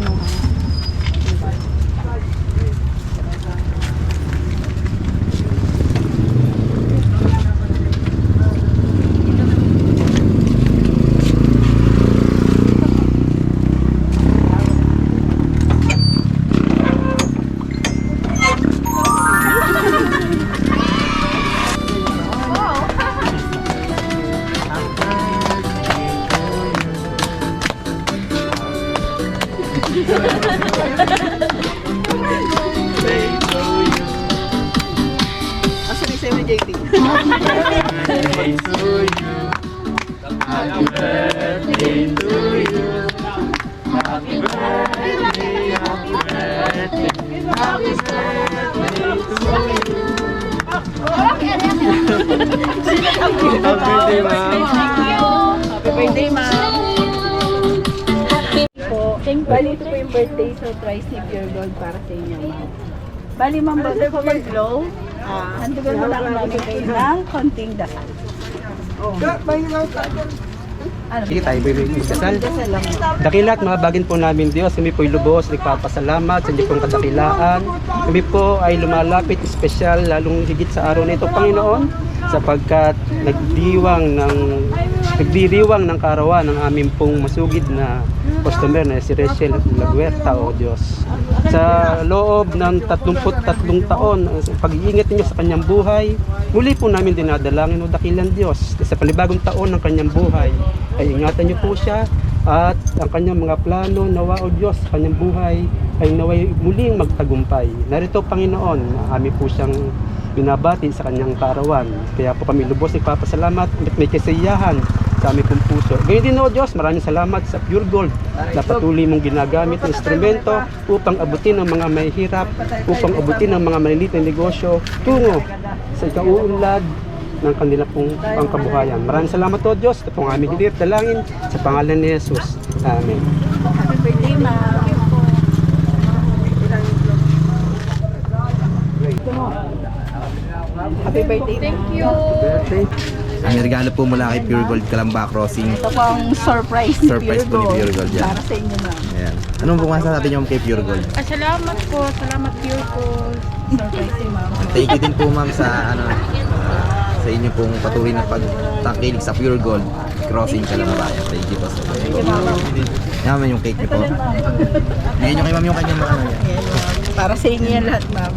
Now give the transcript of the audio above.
головного. Actually, sa'yo na JT. Happy birthday to you. Happy birthday to you. Happy birthday, happy birthday, happy birthday to you. Happy birthday. Bali ito po yung birthday surprise ni Pure Gold para sa inyo, ma'am. Bali, ma'am, bago po mag-glow, ah, handugan mo lang namin kayo ng konting dasal. Ano? Sige tayo, baby, kasal. Dakilat mga bagin po namin Diyos, kami po lubos, nagpapasalamat sa inyo pong kadakilaan. Kami po ay lumalapit espesyal lalong higit sa araw na ito, Panginoon, sapagkat nagdiwang ng nagdiriwang ng karawan ng aming pong masugid na customer na si Rachel Laguerta, o Diyos. Sa loob ng 33 taon, pag-iingat ninyo sa kanyang buhay, muli po namin dinadalangin o dakilan Diyos. Sa panibagong taon ng kanyang buhay, ay ingatan niyo po siya at ang kanyang mga plano nawa o Diyos sa kanyang buhay ay naway muling magtagumpay. Narito Panginoon, amin po siyang binabati sa kanyang karawan. Kaya po kami lubos nagpapasalamat at may kasiyahan sa aming pong puso. Gayun din o Diyos, maraming salamat sa Pure Gold na patuloy mong ginagamit ng instrumento upang abutin ang mga mahihirap, upang abutin ang mga maliliit na negosyo tungo sa ikauunlad ng kanila pong pangkabuhayan. Maraming salamat o Diyos. Ito pong aming hilir, dalangin sa pangalan ni Jesus. Amen. Happy birthday, ma'am. Happy birthday, Thank you. Ang regalo po mula kay Pure Gold Kalamba Crossing. Ito po ang surprise ni Surprise Pure po ni Gold. Pure Gold yan. Para sa inyo, ma'am. Ayan. Anong po masasabi niyo kay Pure Gold? Ah, salamat po. Salamat Pure Gold. Surprise ni ma'am. Thank you din po ma'am sa ano ah, sa inyo pong patuloy na pagtangkilik sa Pure Gold Crossing Kalamba. Thank you po. Thank you, ma'am. Yaman yung cake niyo po. Ngayon nyo kay ma'am yung kanyang mga ano yan. Para sa inyo yan lahat, ma'am.